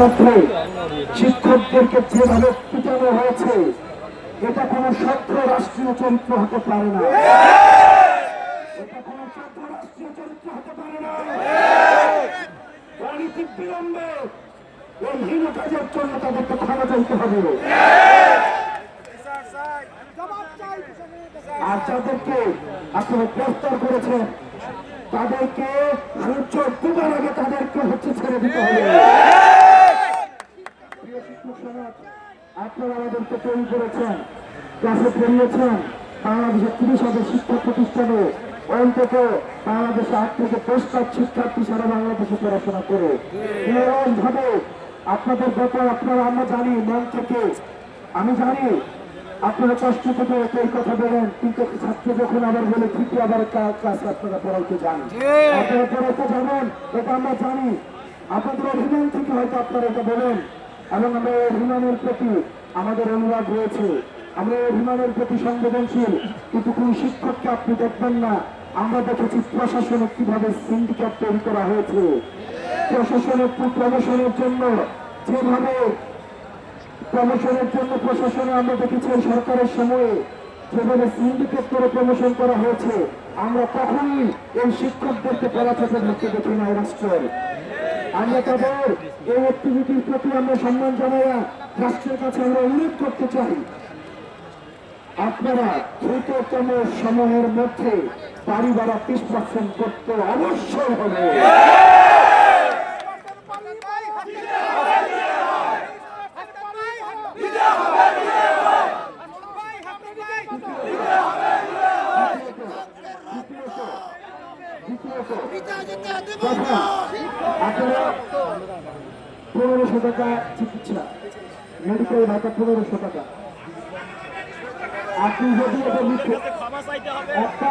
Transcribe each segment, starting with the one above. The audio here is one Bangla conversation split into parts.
মধ্যে শিক্ষকদেরকে যেভাবে পিটানো হয়েছে, এটা কোনো সভ্য রাষ্ট্রীয় চরিত্র হতে পারে না। আর যাদেরকে করেছেন তাদেরকে সূর্য ডুবার আগে তাদেরকে হচ্ছে ছেড়ে দিতে হবে। আপনারা আমাদেরকে তৈরি করেছেন ক্লাসে পড়িয়েছেন বাংলাদেশের তিরিশ হাজার শিক্ষা প্রতিষ্ঠানে। অন্তত বাংলাদেশে আট থেকে দশ লাখ শিক্ষার্থী সারা বাংলাদেশে পড়াশোনা করে। ভাবে আপনাদের আপনারা আমরা জানি মন থেকে। আমি জানি আপনারা কষ্ট করে এই কথা বলেন কিন্তু ছাত্র যখন আবার বলে ঠিকই আবার ক্লাসে আপনারা পড়াইতে যান আপনারা পড়াইতে যাবেন এটা আমরা জানি। আপনাদের অভিমান থেকে হয়তো আপনারা এটা বলেন। এবং আমরা অভিমানের প্রতি আমাদের অনুরাগ রয়েছে। আমরা অভিমানের প্রতি সংবেদনশীল। কিন্তু কোন শিক্ষককে আপনি দেখবেন না। আমরা দেখেছি প্রশাসনে কীভাবে সিন্ডিকেট তৈরি করা হয়েছে। প্রশাসনের প্রমোশনের জন্য যেভাবে প্রমোশনের জন্য প্রশাসনে আমরা দেখেছি সরকারের সময়ে যেভাবে সিন্ডিকেট করে প্রমোশন করা হয়েছে, আমরা কখনই এই শিক্ষকদেরকে পড়াশোনা ধরতে দেখি না রাষ্ট্রের। আমরা তাদের এই অ্যাক্টিভিটির প্রতি আমরা সম্মান জানাইয়া রাষ্ট্রের কাছে আমরা অনুরোধ করতে চাই। আপনারা দ্রুততম সময়ের মধ্যে বাড়ি তিরিশ পার্সেন্ট করতে অবশ্যই হবে। পনেরোশো টাকা চিকিৎসা মেডিকেল ভাতা পনেরোশো টাকা। আপনি যদি একটা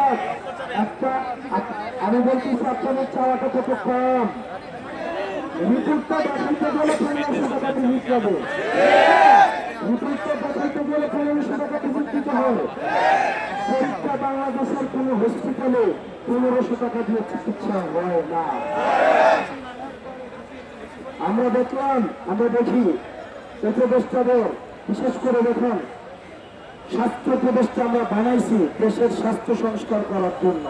একটা আমি বলতেছি আপনাদের চাওয়াটা কত কম? রিপোর্টটা দেখাইতে গেলে পনেরোশো টাকা টিকিট যাবে রিপোর্টটা দেখাইতে গেলে পনেরোশো টাকা টিকিট দিতে হবে। পরীক্ষা বাংলাদেশের কোনো হসপিটালে পনেরোশো টাকা দিয়ে চিকিৎসা হয় না। আমরা দেখলাম, আমরা দেখি। উপদেষ্টাদের বিশেষ করে দেখুন, স্বাস্থ্য উপদেষ্টা আমরা বানাইছি দেশের স্বাস্থ্য সংস্কার করার জন্য।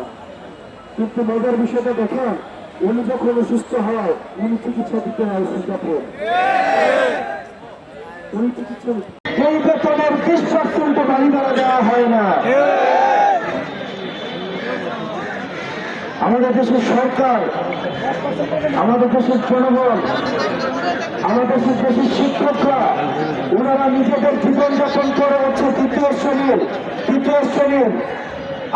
কিন্তু মজার বিষয়টা দেখেন, উনি যখন অসুস্থ হয়, উনি চিকিৎসা দিতে হয় সিঙ্গাপুর উনি চিকিৎসা এই বেতনের বিশ পার্সেন্ট বাড়ি দেওয়া হয় না। আমাদের দেশের সরকার আমাদের দেশের জনগণ আমাদের দেশের শিক্ষকরা ওনারা নিজেদের জীবনযাপন করে হচ্ছে তৃতীয় শ্রেণির তৃতীয় শ্রেণির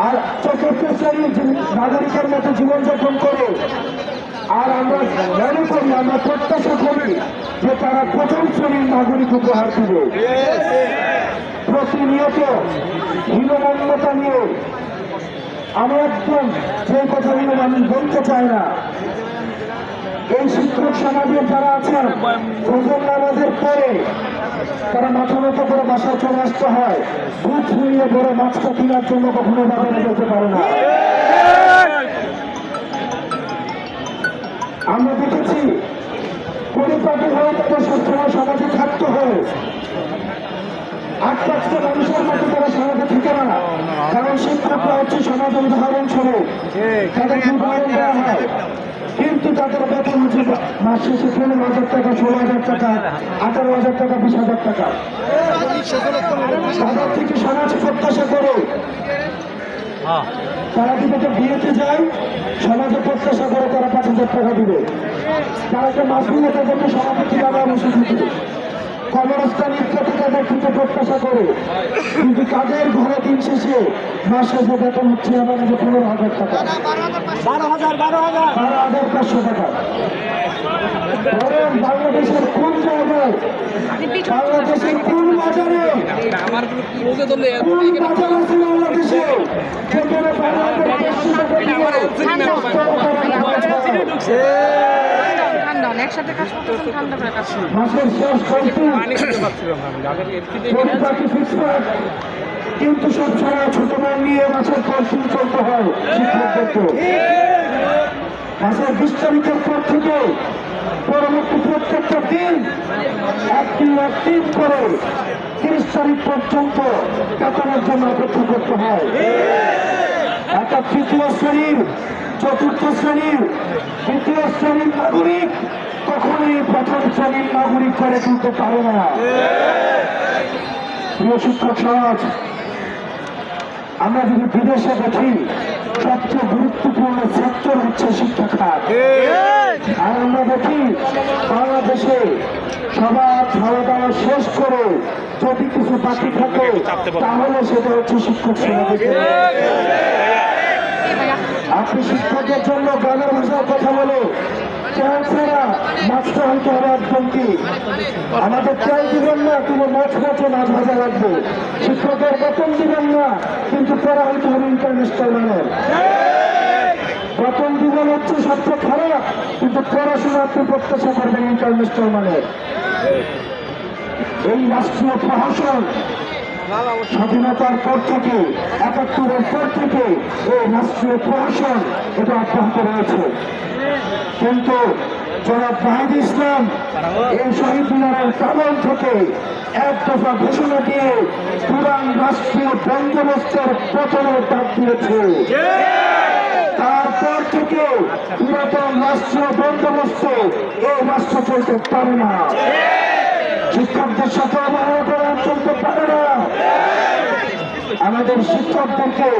আর চতুর্থ শ্রেণির নাগরিকের মতো জীবনযাপন করে। আর আমরা মনে করি আমরা প্রত্যাশা করি যে তারা প্রথম শ্রেণির নাগরিক উপহার দিবে। প্রতিনিয়ত হীনমন্যতা নিয়ে আমি একদম যে কথাগুলো আমি বলতে চাই না। এই শিক্ষক সমাজের যারা আছেন, ফজর নামাজের পরে তারা মাথা মতো করে বাসায় চলে আসতে হয়। দুধ ফুলিয়ে বড় মাছটা কেনার জন্য কখনো বাজারে যেতে পারে না। আমরা দেখেছি, পরিপাটি হয়ে তাদের সবসময় সমাজে থাকতে হয়। আট পাঁচটা মানুষের মতো তারা সমাজে থাকে না। কারণ শিক্ষকরা হচ্ছে সমাজের উদাহরণ স্বরূপ। তাদের উদাহরণ কিন্তু তাদের বেতন হচ্ছে মাস শেষে পনেরো হাজার টাকা, ষোলো হাজার টাকা, আঠারো হাজার টাকা, বিশ হাজার টাকা। তাদের থেকে সমাজ প্রত্যাশা করে। তারা যদি বিয়েতে যায়, সমাজে প্রত্যাশা করে, তারা পাঁচ হাজার টাকা দিবে। তারা একটা মাস নিয়ে তাদেরকে সমাজে কীভাবে বসে কবরস্থান ইত্যাদি তাদের থেকে প্রত্যাশা করে। কিন্তু তাদের ঘরে দিন শেষে মাস শেষে বেতন হচ্ছে আমার আমাদের পনেরো হাজার টাকা। বারো হাজার বারো হাজার। বারো হাজার পাঁচশো টাকা। বরং বাংলাদেশের কোন জায়গায় বাংলাদেশের কোন বাজারে কোন বাজার আছে বাংলাদেশে? যেখানে বারো হাজার পাঁচশো টাকা দিয়ে ঠান্ডা হন একসাথে কাজ করতেছেন ঠান্ডা করে কাজ পানি খেতে না কিন্তু সব সময় ছোট মান নিয়ে মাছের শুরু চলতে হয় শিক্ষকদেরকে মাসের বিশ তারিখের পর থেকে পরবর্তী প্রত্যেকটা দিন একদিন করে তিরিশ তারিখ পর্যন্ত বেতনের জন্য অপেক্ষা করতে হয়। একটা তৃতীয় শ্রেণির চতুর্থ শ্রেণির তৃতীয় শ্রেণির নাগরিক কখনোই প্রথম শ্রেণির নাগরিক করে তুলতে পারে না। প্রিয় শিক্ষক সমাজ, আমরা যদি বিদেশে দেখি, সবচেয়ে গুরুত্বপূর্ণ সেক্টর হচ্ছে শিক্ষা খাত আর আমরা দেখি, বাংলাদেশে সবার খাওয়া দাওয়া শেষ করে যদি কিছু বাকি থাকে, তাহলে সেটা হচ্ছে শিক্ষক শ্রেণীকে আপনি শিক্ষকের জন্য গ্রামের ভাষায় কথা বলে শিক্ষকের বেতন দিবেন না কিন্তু ইন্টারন্যাশনাল বেতন দিবেন হচ্ছে সবচেয়ে খারাপ, কিন্তু পড়াশোনা আপনি প্রত্যাশা করবেন ইন্টারন্যাশনাল মানের। এই রাষ্ট্রীয় প্রশাসন স্বাধীনতার পর থেকে, একাত্তরের পর থেকে এই রাষ্ট্রীয় প্রশাসন এটা অব্যাহত রয়েছে। কিন্তু জনাব জাহিদ ইসলাম এই শহীদ মিনারের প্রাঙ্গণ থেকে এক দফা ঘোষণা দিয়ে পুরান রাষ্ট্রীয় বন্দোবস্তের পতনের ডাক দিয়েছে। তারপর থেকে পুরাতন রাষ্ট্রীয় বন্দোবস্ত এই রাষ্ট্র চলতে পারে না। শিক্ষকদের সাথে অবহেলা করা চলতে পারে না। আমাদের শিক্ষকদেরকে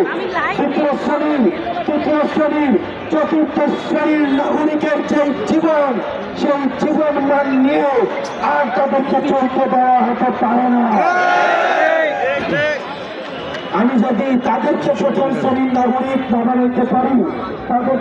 তৃতীয় শ্রেণির তৃতীয় শ্রেণির চতুর্থ শ্রেণির নাগরিকের যে জীবন, সেই জীবন মান নিয়ে আর তাদেরকে চলতে দেওয়া হতে পারে না। আমি যদি তাদেরকে প্রথম শ্রেণির নাগরিক বানাতে পারি, তাদের